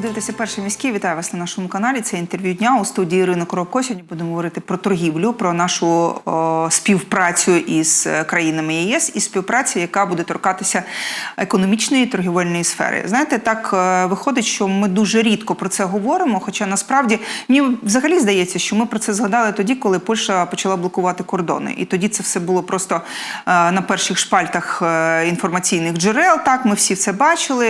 Ви дивитеся перший міський. Вітаю вас на нашому каналі. Це інтерв'ю дня у студії Ірина Коробко. Сьогодні будемо говорити про торгівлю, про нашу о, співпрацю із е, країнами ЄС і співпрацю, яка буде торкатися економічної торгівельної сфери. Знаєте, так е, виходить, що ми дуже рідко про це говоримо. Хоча насправді мені взагалі здається, що ми про це згадали тоді, коли Польща почала блокувати кордони, і тоді це все було просто е, на перших шпальтах інформаційних джерел. Так, ми всі це бачили.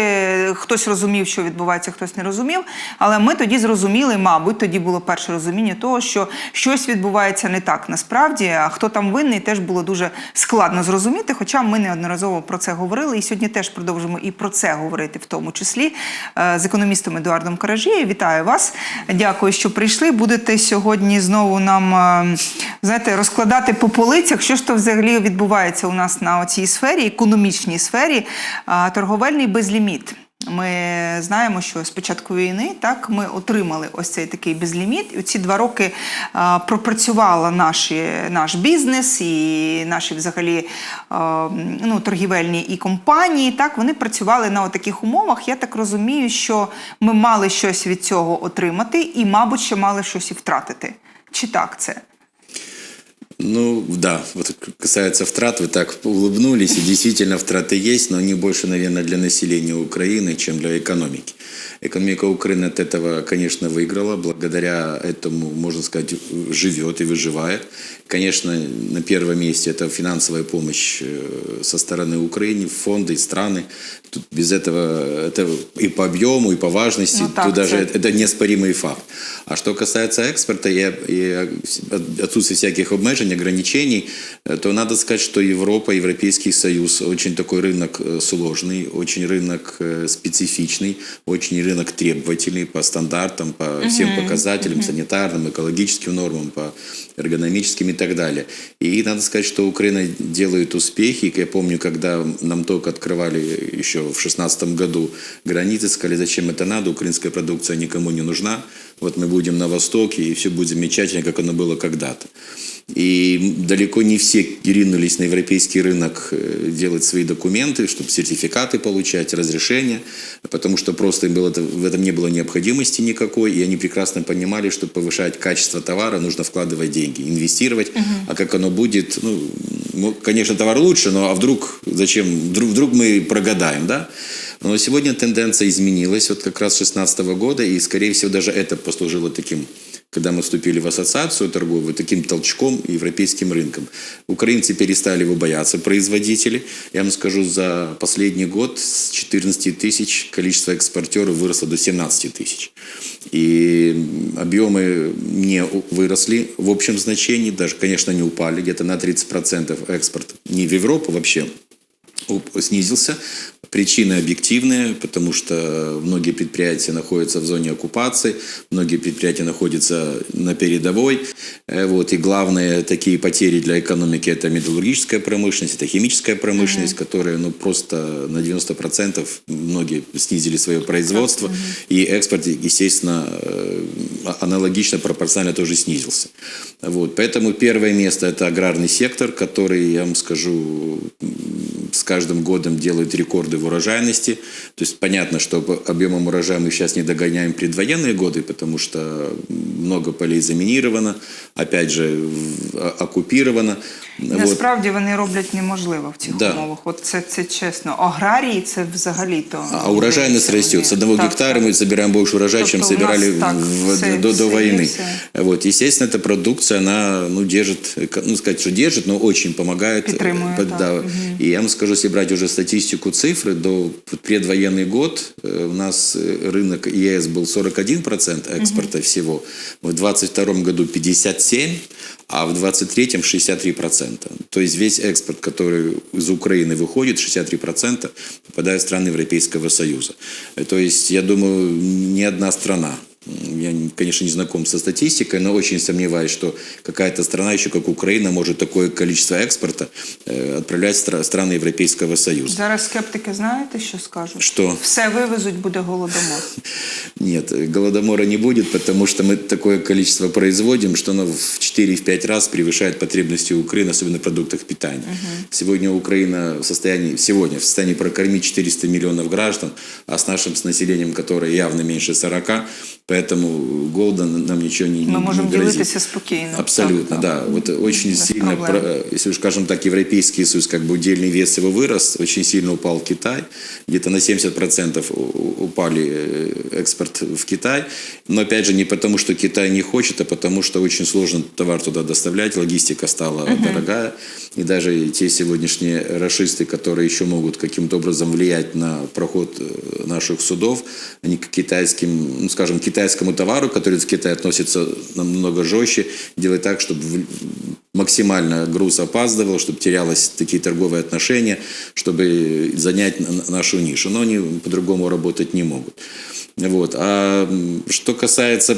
Хтось розумів, що відбувається, хтось не розумів. Але ми тоді зрозуміли, мабуть, тоді було перше розуміння того, що щось відбувається не так насправді. А хто там винний, теж було дуже складно зрозуміти. Хоча ми неодноразово про це говорили, і сьогодні теж продовжимо і про це говорити, в тому числі е, з економістом Едуардом Каражією. Вітаю вас. Дякую, що прийшли. Будете сьогодні знову нам е, знаєте, розкладати по полицях, що ж то взагалі відбувається у нас на цій сфері, економічній сфері, е, торговельний безліміт. Ми знаємо, що з початку війни так ми отримали ось цей такий безліміт. І ці два роки а, пропрацювала наші, наш бізнес і наші взагалі а, ну, торгівельні і компанії. Так вони працювали на таких умовах. Я так розумію, що ми мали щось від цього отримати, і, мабуть, ще мали щось і втратити. Чи так це? Ну, да, вот касается втрат, вы так улыбнулись, и действительно втраты есть, но они больше, наверное, для населения Украины, чем для экономики. Экономика Украины от этого, конечно, выиграла, благодаря этому, можно сказать, живет и выживает. Конечно, на первом месте это финансовая помощь э, со стороны Украины, фонды, страны. Тут без этого, это и по объему, и по важности, Ну, так, тут даже це- это неоспоримый факт. А что касается экспорта и, и отсутствия всяких обмежений, ограничений, э, то надо сказать, что Европа, Европейский Союз очень такой рынок э, сложный, очень рынок э, специфичный, очень рынок требовательный по стандартам, по всем показателям, санитарным, экологическим нормам, по эргономическим и так далее. И надо сказать, что Украина делает успехи. Я помню, когда нам только открывали еще в 2016 году границы, сказали, зачем это надо, украинская продукция никому не нужна. Вот мы будем на Востоке, и все будет замечательно, как оно было когда-то. И далеко не все ринулись на европейский рынок э, делать свои документы, чтобы сертификаты получать, разрешения, потому что просто им было, в этом не было необходимости никакой, и они прекрасно понимали, что повышать качество товара нужно вкладывать деньги, инвестировать, а как оно будет, ну, ну, конечно, товар лучше, но а вдруг, зачем, вдруг, вдруг мы прогадаем, да? Но сегодня тенденция изменилась, вот как раз с 2016 года, и, скорее всего, даже это послужило таким когда мы вступили в ассоциацию торговую, таким толчком европейским рынком. Украинцы перестали его бояться, производители. Я вам скажу, за последний год с 14 тысяч количество экспортеров выросло до 17 тысяч. И объемы не выросли в общем значении, даже, конечно, не упали, где-то на 30% экспорт не в Европу вообще, снизился. Причины объективные, потому что многие предприятия находятся в зоне оккупации, многие предприятия находятся на передовой. Э, Вот, и главные такие потери для экономики – это металлургическая промышленность, это химическая промышленность, которая ну, просто на 90% многие снизили свое производство, и экспорт, естественно, э, аналогично, пропорционально тоже снизился. Вот, поэтому первое место – это аграрный сектор, который, я вам скажу, с каждым годом делают рекорды в урожайности. То есть понятно, что по объемам урожая мы сейчас не догоняем предвоенные годы, потому что много полей заминировано, опять же, в- а- оккупировано. Вот. Насправді вони роблять неможливо в цих Да. умовах. От це, це чесно. Аграрії це взагалі то. А урожайность растет. С одного Так, гектара так. мы собираем больше урожая, чем Тобто у нас собирали так, в- все- до, до все войны. есть, все. Вот, естественно, эта продукция, она, ну, держит, эко- ну, сказать, что держит, но очень помогает. э, Підтримує, под- так. да. И я вам скажу, если брать уже статистику, цифры, до предвоенный год э, у нас э, рынок ЕС был 41% экспорта всего, в 22 году 57%, а в 23-м 63%. То есть весь экспорт, который из Украины выходит, 63% попадает в страны Европейского Союза. Э, То есть, я думаю, ни одна страна я, не- конечно, не знаком со статистикой, но очень сомневаюсь, что какая-то страна, еще как Украина, может такое количество экспорта э, отправлять в стра- страны Европейского Союза. Зараз скептики знаєте, що скажуть? Що? Все вивезуть, буде голодомор. Нет, э, голодомора не будет, потому что мы такое количество производим, что оно в 4-5 раз превышает потребности Украины, особенно в продуктах питания. Сегодня Украина в состоянии, сегодня в состоянии прокормить 400 миллионов граждан, а с нашим с населением, которое явно меньше 40, поэтому голода нам ничего не, не, Ми можемо не грозит. ділитися спокійно. Абсолютно, Так, да. так. Вот очень Без сильно, проблем. про- если уж скажем так, Европейский Союз, как бы удельный вес его вырос, очень сильно упал Китай, где-то на 70% у- у- упали э, экспорт в Китай, но опять же не потому, что Китай не хочет, а потому, что очень сложно товар туда доставлять, логистика стала дорогая, и даже те сегодняшние расисты, которые еще могут каким-то образом влиять на проход э, наших судов, они к китайским, ну, скажем, китайскому товару, который в Китай относится намного жестче, делать так, чтобы максимально груз опаздывал, чтобы терялось такие торговые отношения, чтобы занять нашу нишу. Но они по-другому работать не могут. Вот. А что касается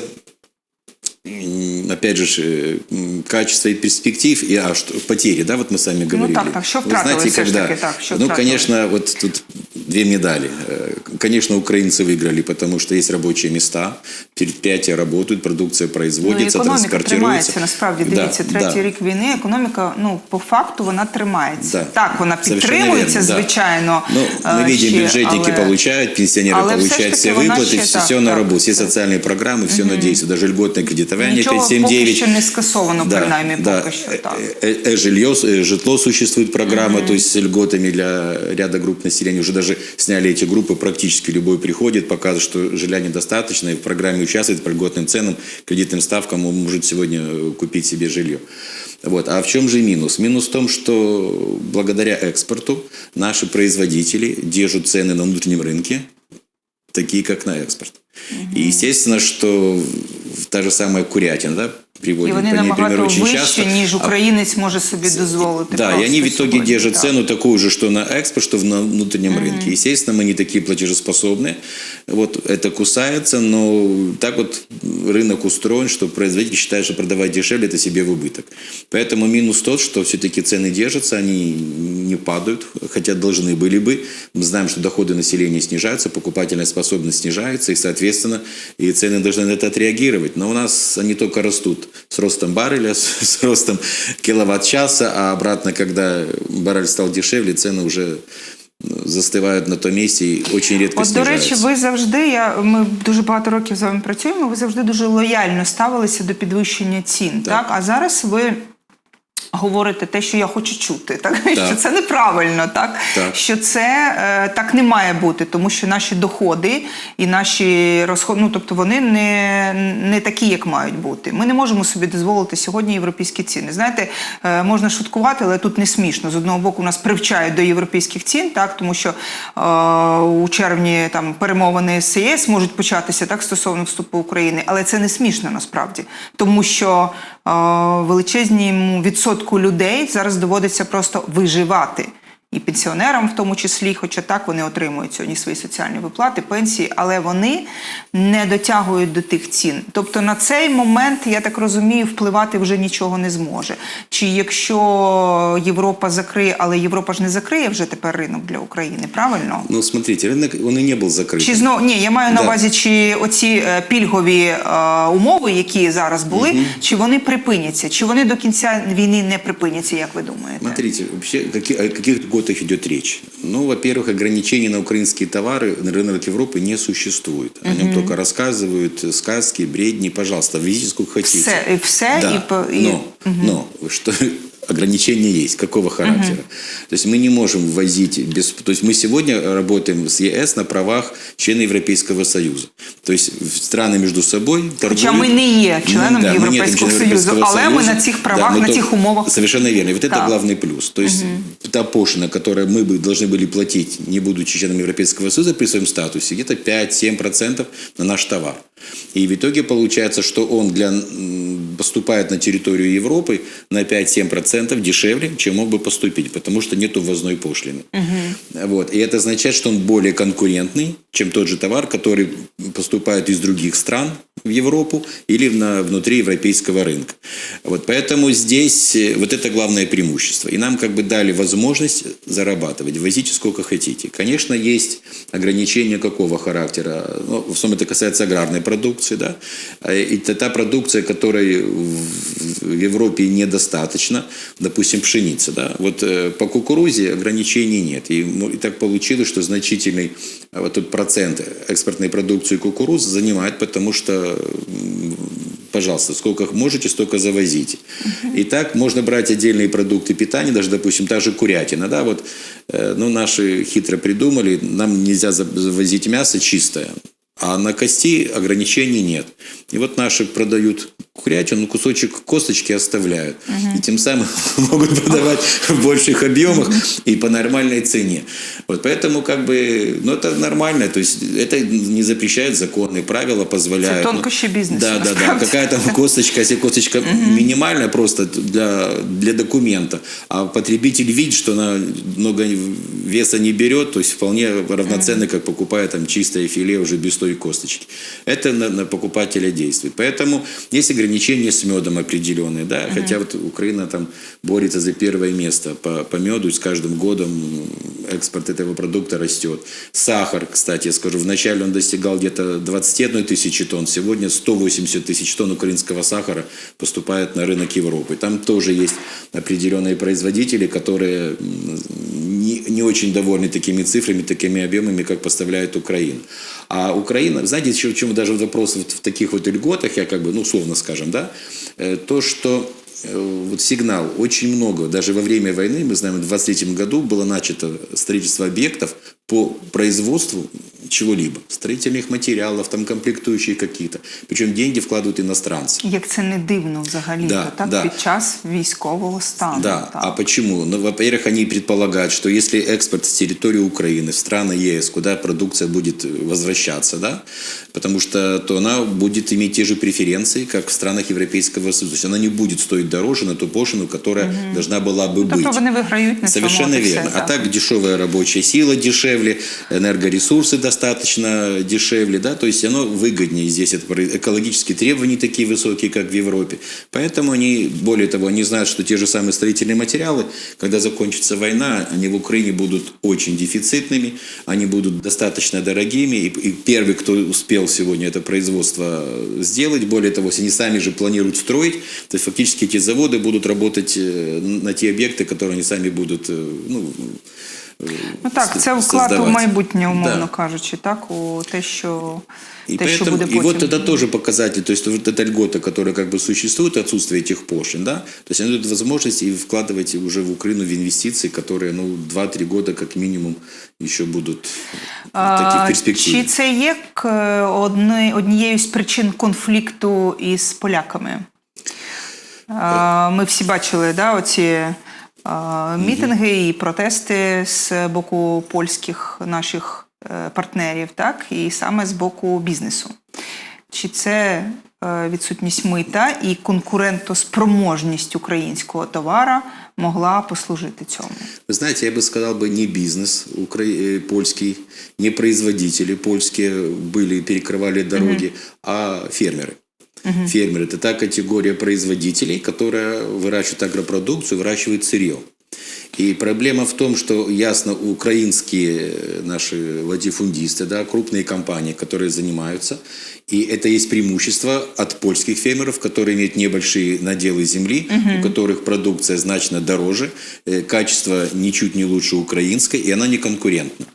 опять же, ж, э, м, качества и перспектив, и а, что, потери, да, вот мы с вами говорили. так, так, что Вы втратили знаете, все ж когда, таки, так, что ну, втратили? конечно, вот тут две медали. Э, Конечно, украинцы выиграли, потому что есть рабочие места, предприятия работают, продукция Ну, і производится, економіка транспортируется. тримається насправді. Да, Дивіться, третій да. рік війни. Економіка, ну по факту, вона тримається. Да. Так, вона Совершенно підтримується, верно, да. звичайно. Ну, мы е, видим, ще, бюджетники але- получают, пенсионеры але все ж получают таки все вона выплаты, ще все, так, все на так, работе, все так. социальные программы, все надеется, даже кредитование Нічого 579. поки що не скасовано, Да, принаймні, да. поки що так. Э, э, жилье, э, житло существует программа, то есть с льготами для ряда групп населения. Уже даже сняли эти группы, практически любой приходит, показывает, что жилья недостаточно, и в программе участвует по льготным ценам, кредитным ставкам, он может сегодня купить себе жилье. Вот. А в чем же минус? Минус в том, что благодаря экспорту наши производители держат цены на внутреннем рынке такие, как на экспорт. И естественно, что та же самая курятина, да, приводим вони по ней пример набагато очень вищі, часто. ніж А українець може собі дозволити. да, и просто они в итоге сьогодні, держат так. цену такую же, что на экспорт, что в- на внутреннем рынке. Естественно, мы не такие платежеспособные. Вот это кусается, но так вот рынок устроен, что производитель считает, что продавать дешевле – это себе в убыток. Поэтому минус тот, что все-таки цены держатся, они не падают, хотя должны были бы. Мы знаем, что доходы населения снижаются, покупательная способность снижается, и, соответственно, и цены должны на это отреагировать. Но у нас они только растут С ростом барреля, с, с ростом киловатт-часа, а обратно, когда баррель стал дешевле, цены уже Застивають застывают на то місці і очень редко От, до речі, ви завжди, я, ми дуже багато років з вами працюємо, ви завжди дуже лояльно ставилися до підвищення цін. Так. А зараз ви говорите те, що я хочу чути, так? що це неправильно, так? Так. що це е, так не має бути, тому що наші доходи і наші розходи, ну тобто вони не, не такі, як мають бути. Ми не можемо собі дозволити сьогодні європейські ціни. Знаєте, е, можна шуткувати, але тут не смішно. З одного боку, нас привчають до європейських цін, так тому що е, у червні там перемовини з ЄС можуть початися так стосовно вступу України, але це не смішно насправді, тому що величезному відсотку людей зараз доводиться просто виживати. І пенсіонерам, в тому числі, хоча так вони отримують сьогодні свої соціальні виплати, пенсії, але вони не дотягують до тих цін. Тобто на цей момент, я так розумію, впливати вже нічого не зможе. Чи якщо Європа закриє, але Європа ж не закриє вже тепер ринок для України, правильно? Ну, смотрите, рынок, он и не был закрыт. Чи знов ні, я маю на Да. увазі, чи оці е, пільгові е, умови, які зараз були, чи вони припиняться, чи вони до кінця війни не припиняться, як ви думаєте? Смотрите, вообще каки- о каких льготах идет речь? Ну, во-первых, ограничений на украинские товары на рынок Европы не существует. О нем только рассказывают сказки, бредни. Пожалуйста, везите сколько хотите. Все, і все, Да, і, по- і но, но что ограничения есть. Какого характера? То есть мы не можем ввозить без... То есть мы сегодня работаем с ЕС на правах члена Европейского Союза. То есть страны между собой торгуют... Хоча ми не є членом да, мы Європейського Союзу, Европейского але ми Союза. на цих Да, правах, мы на то- цих умовах. Совершенно верно. И вот это Так. главный плюс. То есть та пошлина, которую мы бы должны были платить, не будучи членом Европейского Союза при своем статусе, где-то 5-7% на наш товар. И в итоге получается, что он для, поступает на территорию Европы на 5-7% дешевле, чем мог бы поступить, потому что нет ввозной пошлины. Вот. И это означает, что он более конкурентный, чем тот же товар, который поступает из других стран, в Европу или на, внутри европейского рынка. Вот поэтому здесь э, вот это главное преимущество. И нам как бы дали возможность зарабатывать, возите сколько хотите. Конечно, есть ограничения какого характера. Ну, в основном это касается аграрной продукции, да. А, И это та продукция, которой в Европе недостаточно, допустим, пшеница, да. Вот э, по кукурузе ограничений нет. И, ну, и так получилось, что значительный а, вот тут процент экспортной продукции кукуруз занимает, потому что, пожалуйста, сколько можете, столько завозите. И так можно брать отдельные продукты питания, даже, допустим, та же курятина, да, вот, э, ну, наши хитро придумали, нам нельзя за- завозить мясо чистое, а на кости ограничений нет. И вот наши продают курятину, кусочек косточки оставляют. И тем самым могут продавать в больших объемах и по нормальной цене. Вот поэтому как бы, ну это нормально, то есть это не запрещает законы, правила позволяют. Это Ну, тонкощі бізнесу, Да, да, да. насправді. Какая там косточка, если косточка минимальная просто для, для документа, а потребитель видит, что она много веса не берет, то есть вполне равноценно, как покупая там чистое филе уже без той косточки. Это на, на покупателя действует. Поэтому есть ограничения с медом определенные, да, хотя вот Украина там борется за первое место по, по меду, и с каждым годом экспорт этого продукта растет. Сахар, кстати, я скажу, вначале он достигал где-то 21 тысячи тонн, сегодня 180 тысяч тонн украинского сахара поступает на рынок Европы. Там тоже есть определенные производители, которые не, не очень довольны такими цифрами, такими объемами, как поставляет Украина. А Украина, знаете, еще в чем даже вопрос вот в таких вот льготах, я как бы, ну, условно скажем, да, э, то, что э, вот сигнал, очень много, даже во время войны, мы знаем, в 23 году было начато строительство объектов по производству чего-либо, строительных материалов, там комплектующие какие-то. Причем деньги вкладывают иностранцы. Як це не дивно взагалі, Да, так, да. під час військового стану. Да, так. а почему? Ну, во-первых, они предполагают, что если экспорт с территории Украины в страны ЕС, куда продукция будет возвращаться, да, потому что то она будет иметь те же преференции, как в странах Европейского Союза. То есть она не будет стоить дороже на ту пошлину, которая должна была бы быть. Тобто вони виграють на цьому. Совершенно от і все, верно. А так дешевая рабочая сила дешевле, энергоресурсы достаточно дешевле, да, то есть оно выгоднее здесь, это экологические требования такие высокие, как в Европе. Поэтому они, более того, они знают, что те же самые строительные материалы, когда закончится война, они в Украине будут очень дефицитными, они будут достаточно дорогими, и, и первый, кто успел сегодня это производство сделать, более того, они сами же планируют строить, то есть фактически эти заводы будут работать э, на те объекты, которые они сами будут, э, ну, Ну так, це вклад у создавать. майбутнє, умовно Да. кажучи, так, у те, що, И, те, що поэтому, буде и потім. вот это тоже показатель, то есть вот эта льгота, которая как бы существует, отсутствие этих пошлин, да, то есть она дает возможность и вкладывать уже в Украину в инвестиции, которые, ну, 2-3 года как минимум еще будут в таких А, перспективах. Чи це є к- одни, однією з причин конфлікту із поляками? А, Ми всі бачили да, оці а, мітинги і протести з боку польських наших е, партнерів, так, і саме з боку бізнесу. Чи це е, відсутність мита і конкурентоспроможність українського товара могла послужити цьому? Вы знаете, я бы сказал бы не бизнес укра... э, польский, не производители польские были, перекрывали дороги, а фермеры. Фермеры – это та категория производителей, которая выращивает агропродукцию, выращивает сырье. И проблема в том, что ясно украинские э, наши латифундисты, да, крупные компании, которые занимаются, и это есть преимущество от польских фермеров, которые имеют небольшие наделы земли, у которых продукция значно дороже, э, качество ничуть не лучше украинской, и она не конкурентна.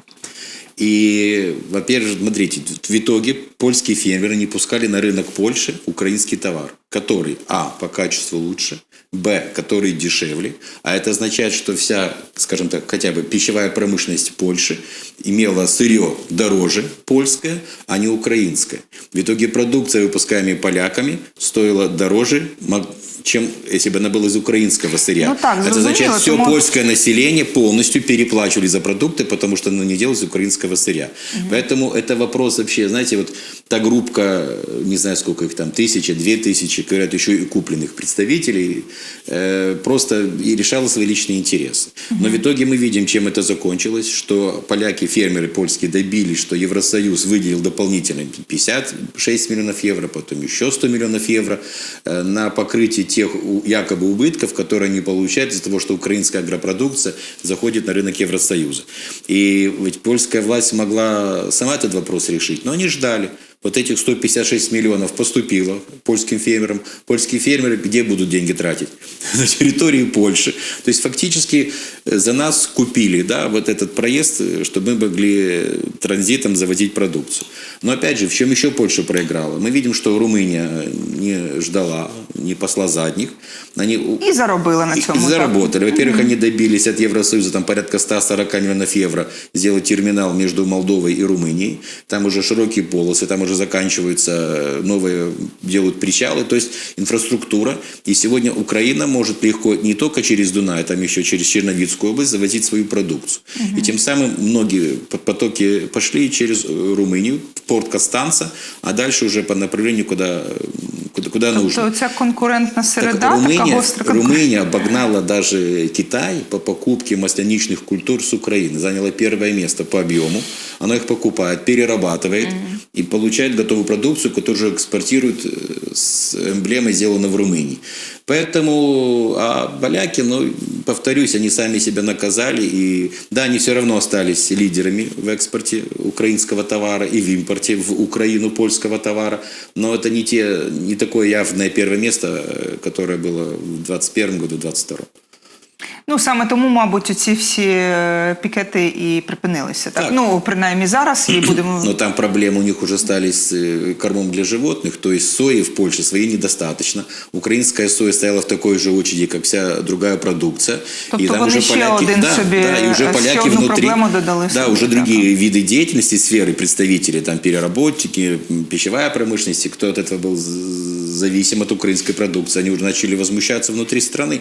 И, во-первых, смотрите, в итоге польские фермеры не пускали на рынок Польши украинский товар, который, а, по качеству лучше, б, который дешевле, а это означает, что вся, скажем так, хотя бы пищевая промышленность Польши имела сырье дороже польское, а не украинское. В итоге продукция, выпускаемая поляками, стоила дороже, чем если бы она была из украинского сырья. Ну так, Это означает, все тому- польское население полностью переплачивали за продукты, потому что оно не делалось из украинского сырья. Поэтому это вопрос вообще, знаете, вот та группка, не знаю сколько их там, тысяча, две тысячи, говорят, еще и купленных представителей, э, просто и решала свои личные интересы. Но в итоге мы видим, чем это закончилось, что поляки, фермеры польские добились, что Евросоюз выделил дополнительно 56 миллионов евро, потом еще 100 миллионов евро э, на покрытие тех якобы убытков, которые они получают из-за того, что украинская агропродукция заходит на рынок Евросоюза. И ведь польская власть могла сама этот вопрос решить, но они ждали. Вот этих 156 миллионов поступило польским фермерам. Польские фермеры где будут деньги тратить? На территории Польши. То есть фактически э, за нас купили да, вот этот проезд, э, чтобы мы могли транзитом завозить продукцию. Но опять же, в чем еще Польша проиграла? Мы видим, что Румыния не ждала, не посла задних. Они І заробила на и цьому. так. заработали. Во-первых, они добились от Евросоюза там порядка 140 миллионов евро сделать терминал между Молдовой и Румынией. Там уже широкие полосы, там уже заканчиваются э, новые, делают причалы, то есть инфраструктура. И сегодня Украина может легко не только через Дунай, там еще через Черновицкую область завозить свою продукцию. И тем самым многие по- потоки пошли через э, Румынию, в порт Костанца, а дальше уже по направлению, куда, куда, куда нужно. Тобто ця конкурентна середа, Так така Румыния, гостра обогнала даже Китай по покупке масляничных культур с Украины. Заняла первое место по объему. Она их покупает, перерабатывает и получает готовую продукцию, которую же экспортирует э, с эмблемой «Сделано в Румынии». Поэтому, а поляки, ну, повторюсь, они сами себя наказали. И да, они все равно остались лидерами в экспорте украинского товара и в импорте в Украину польского товара. Но это не, те, не такое явное первое место, э, которое было в 2021 году, в 2022. Ну саме тому, мабуть, ці всі е, пікети і припинилися. Так, Так. ну принаймні зараз і будемо Но там проблемы у них уже стали с э, кормом для животных, то есть сои в Польше своей недостаточно. Украинская соя стояла в такой же очереди, как вся другая продукция. Тобто вони ще один да, собі, да, и уже э, поляки ще одну внутри, проблему додали да, собі, уже так. другие виды деятельности, сферы представители, там переработчики, м, пищевая промышленность, кто от этого был з- зависим от украинской продукции, они уже начали возмущаться внутри страны.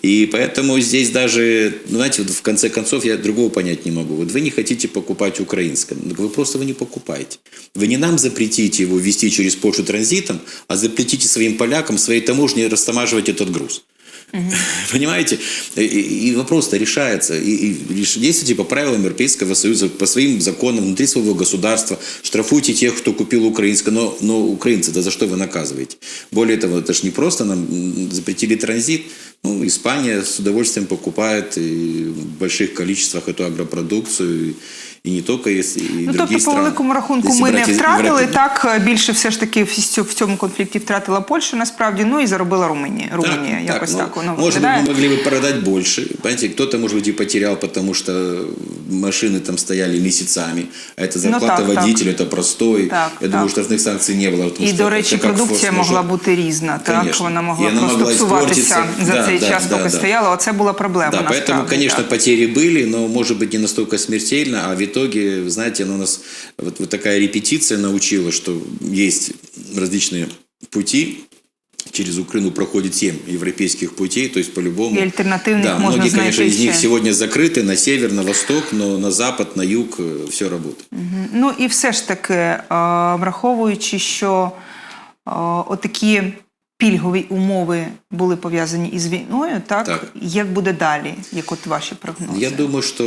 И поэтому здесь даже, ну, знаете, в конце концов я другого понять не могу. Вот вы не хотите покупать украинское, ну, вы просто его не покупаете. Вы не нам запретите его вести через Польшу транзитом, а запретите своим полякам, своей таможне растамаживать этот груз. Понимаете? И, и- вопрос-то решается. И, и действуйте по правилам Европейского Союза, по своим законам, внутри своего государства. Штрафуйте тех, кто купил украинское. Но, но украинцы, да за что вы наказываете? Более того, это же не просто нам запретили транзит. Ну, Испания с удовольствием покупает в больших количествах эту агропродукцию. И, и не только, если и Ну, другие тобто, по страны. великому рахунку, Если ми не брать из втратили Европы. так. Більше все ж таки в цю- в цьому конфлікті втратила Польща насправді. Ну і заробила Румунія. Румунія якось ну, так воно Может быть, виглядає. мы могли бы продать больше. Понимаете, кто-то, может быть, и потерял, потому что машины там стояли месяцами, а это зарплата Ну, так, так. водителя, это простой. Так, Я думаю, так. штрафных санкций не было. потому І, что до это речі, как продукція форс-мажор. могла бути різна. Так Конечно. вона могла І вона просто могла псуватися іспортитися. за Да, цей да, час, да, поки да. стояла. Оце була проблема. Да, поэтому, насправді, конечно, так. потери были, но, может быть, не настолько смертельно, а в итоге, знаете, оно нас, вот, вот такая репетиция научила, что есть различные пути, Через Украину проходит семь европейских путей, то есть по-любому. И альтернативных да, можно многие, знать конечно, из них еще. сегодня закрыты на север, на восток, но на запад, на юг все работает. Ну і все ж таки, е, враховуючи, що е, отакі пільгові умови були пов'язані із війною, так? Так. як буде далі, як от ваші прогнози? Я думаю, что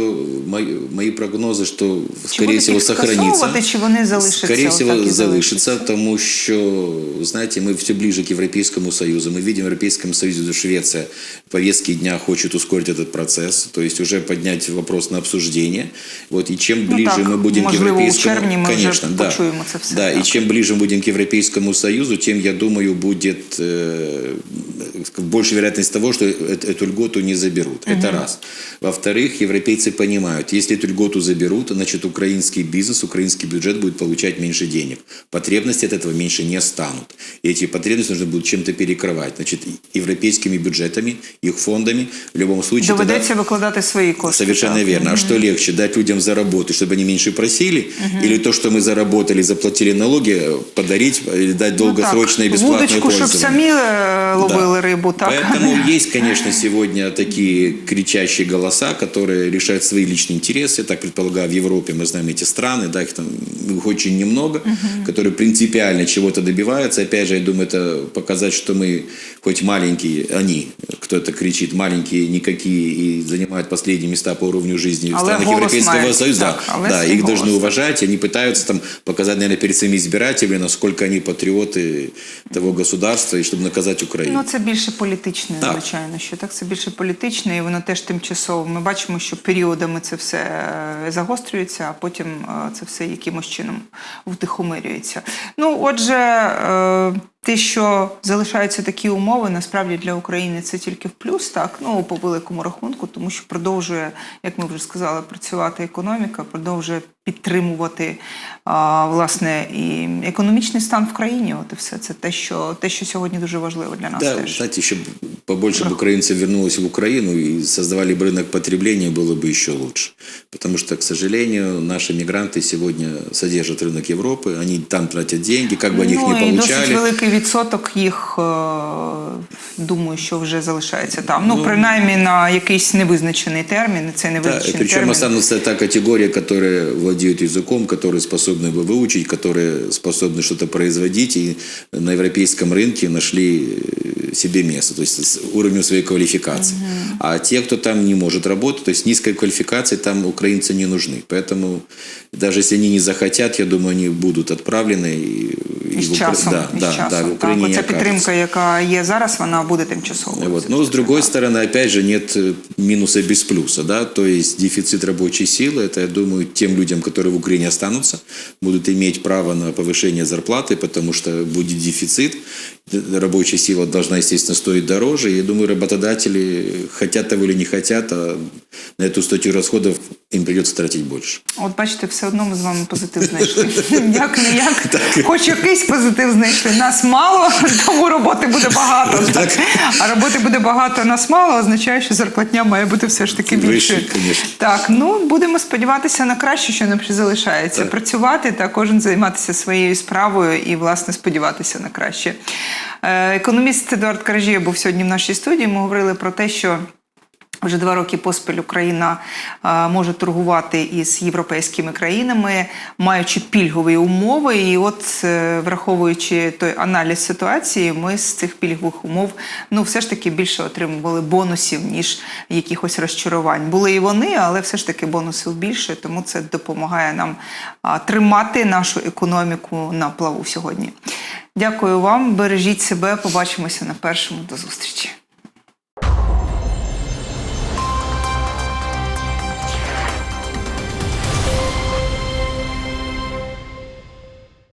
мои, мои прогнозы, что, Чи скорее будуть всего, їх сохранится. скасовувати, чи вони залишаться? Скорее отак всего, і залишится, тому що, знаете, мы все ближе к Европейскому Союзу. Мы видим в Европейском Союзе, что Швеция повестки дня хочет ускорить этот процесс, то есть уже поднять вопрос на обсуждение. Вот, и чем Ну ближе так, мы будем к можливо, у Европейскому... червні ми вже Конечно, да. почуємо це все, Да, и так. чем ближе мы будем к Европейскому Союзу, тем, я думаю, будет э, больше вероятность того, что эт- эту льготу не заберут. Это раз. Во-вторых, европейцы понимают, если эту льготу заберут, значит, украинский бизнес, украинский бюджет будет получать меньше денег. Потребности от этого меньше не станут. И эти потребности нужно будет чем-то перекрывать. Значит, европейскими бюджетами, их фондами, в любом случае... тогда- Доведеться викладати свої кошти. Совершенно так. верно. А что легче, дать людям заработать, чтобы они меньше просили, или то, что мы заработали, заплатили налоги, подарить или дать долгосрочное ну, так, бесплатное вудочку, щоб пользование? Самі е, ловили Да. рибу, так? Поэтому есть, конечно, сегодня такие кричащие голоса, которые решают свои личные интересы. Я так предполагаю, в Европе мы знаем эти страны, да, их там их очень немного, которые принципиально чего-то добиваются. Опять же, я думаю, это показать, что мы хоть маленькие, они, кто это кричит, маленькие, никакие и занимают последние места по уровню жизни в странах Европейского мають, Союза. так, Да, да, их голос. должны уважать, они пытаются там показать, наверное, перед своими избирателями, насколько они патриоты того государства, и щоб наказати Україну. Ну, це більше політичне, Так. звичайно, що так це більше політичне, і воно теж тимчасово. Ми бачимо, що періодами це все е, загострюється, а потім е, це все якимось чином втихомирюється. Ну, отже, е, те, що залишаються такі умови, насправді для України це тільки в плюс, так ну по великому рахунку, тому що продовжує, як ми вже сказали, працювати економіка, продовжує підтримувати а, власне і економічний стан в країні. От і все це те, що те, що сьогодні дуже важливо для нас. Да, теж. знаете, еще побольше бы украинцев вернулось в Украину и создавали бы рынок потребления, было бы еще лучше. Потому что, к сожалению, наши мигранты сегодня содержат рынок Европы, они там тратят деньги, как бы они их ну, не і досить получали. великий відсоток їх, е, думаю, що вже залишається там. Ну, принаймні на якийсь невизначений термін. і Цей Да, и невизначений причем термін. останутся та категория, которые владеют языком, которые способны его выучить, которые способны что-то производить и на европейском рынке нашли э, себе место, то есть с уровнем своей квалификации. А те, кто там не может работать, то есть низкой квалификации, там украинцы не нужны. Поэтому даже если они не захотят, я думаю, они будут отправлены. И, и І з в Укра- часом, да, і з да, часом. да, в так, оця не окажутся. підтримка, яка є зараз, вона буде тимчасовою. Вот. Все другой так. стороны, опять же, нет э, минуса без плюса. Да? То есть дефицит рабочей силы, это, я думаю, тем людям, которые в Украине останутся, будут иметь право на повышение зарплаты, потому что будет дефицит. Рабочая сила должна, естественно, стоить дороже. Я думаю, работодатели, хотят того или не хотят, а на эту статью расходов им придется тратить больше. От бачите, все одно ми з вами позитив знайшли. Як не як, хоч якийсь позитив знайшли. Нас мало, тому роботи буде багато. Так. А роботи буде багато, нас мало, означає, що зарплатня має бути все ж таки більше. більшою. Так, ну будемо сподіватися на краще, що нам ще залишається. Працювати та кожен займатися своєю справою і, власне, сподіватися на краще. Е, Економіст Едуард Каражія був сьогодні в нашій студії. Ми говорили про те, що. Вже два роки поспіль Україна може торгувати із європейськими країнами, маючи пільгові умови. І от, е, враховуючи той аналіз ситуації, ми з цих пільгових умов ну все ж таки більше отримували бонусів, ніж якихось розчарувань. Були і вони, але все ж таки бонусів більше, тому це допомагає нам тримати нашу економіку на плаву сьогодні. Дякую вам, бережіть себе, побачимося на першому. До зустрічі.